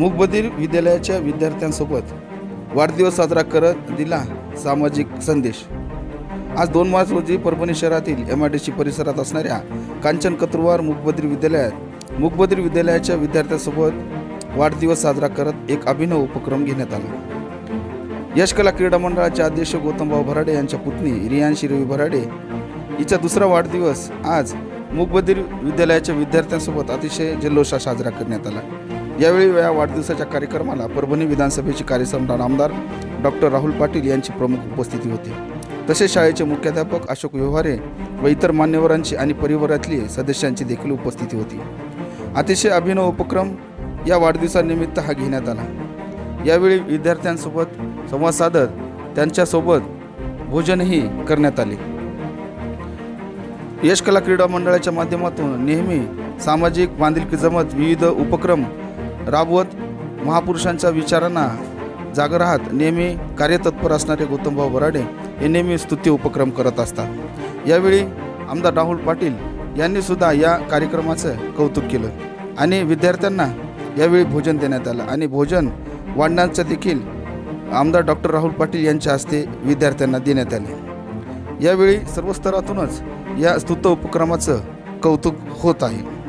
मुखबधीर विद्यालयाच्या विद्यार्थ्यांसोबत वाढदिवस साजरा करत दिला सामाजिक संदेश. आज दोन मार्च रोजी परभणी शहरातील एम आय डी सी परिसरात असणाऱ्या कांचन कत्रुवार मूकबधीर विद्यालयात मूकबधीर विद्यालयाच्या विद्यार्थ्यांसोबत वाढदिवस साजरा करत एक अभिनव उपक्रम घेण्यात आला. यशकला क्रीडा मंडळाचे अध्यक्ष गौतमभाऊ भराडे यांच्या पुतणी रियांशी रवी भराडे हिचा दुसरा वाढदिवस आज मूकबधीर विद्यालयाच्या विद्यार्थ्यांसोबत अतिशय जल्लोषात साजरा करण्यात आला. यावेळी या वाढदिवसाच्या कार्यक्रमाला परभणी विधानसभेचे कार्यसंधान आमदार डॉक्टर राहुल पाटील यांची प्रमुख उपस्थिती होती. तसेच शाळेचे मुख्याध्यापक अशोक व्यवहारे व इतर मान्यवरांची आणि परिवारातली सदस्यांची देखील उपस्थिती होती. अतिशय अभिनव उपक्रम या वाढदिवसानिमित्त हा घेण्यात आला. यावेळी विद्यार्थ्यांसोबत संवाद साधत त्यांच्यासोबत भोजनही करण्यात आले. यशकला क्रीडा मंडळाच्या माध्यमातून नेहमी सामाजिक बांधिलकी जमत विविध उपक्रम राबवत महापुरुषांच्या विचारांना जाग राहत नेहमी कार्यतत्पर असणारे गौतमभाऊ बराडे हे नेहमी स्तुती उपक्रम करत असतात. यावेळी आमदार राहुल पाटील यांनी सुद्धा या कार्यक्रमाचं कौतुक केलं आणि विद्यार्थ्यांना यावेळी भोजन देण्यात आलं आणि भोजन वाढण्याचं देखील आमदार डॉक्टर राहुल पाटील यांच्या हस्ते विद्यार्थ्यांना देण्यात आले. यावेळी सर्व स्तरातूनच या स्तुत्य उपक्रमाचं कौतुक होत आहे.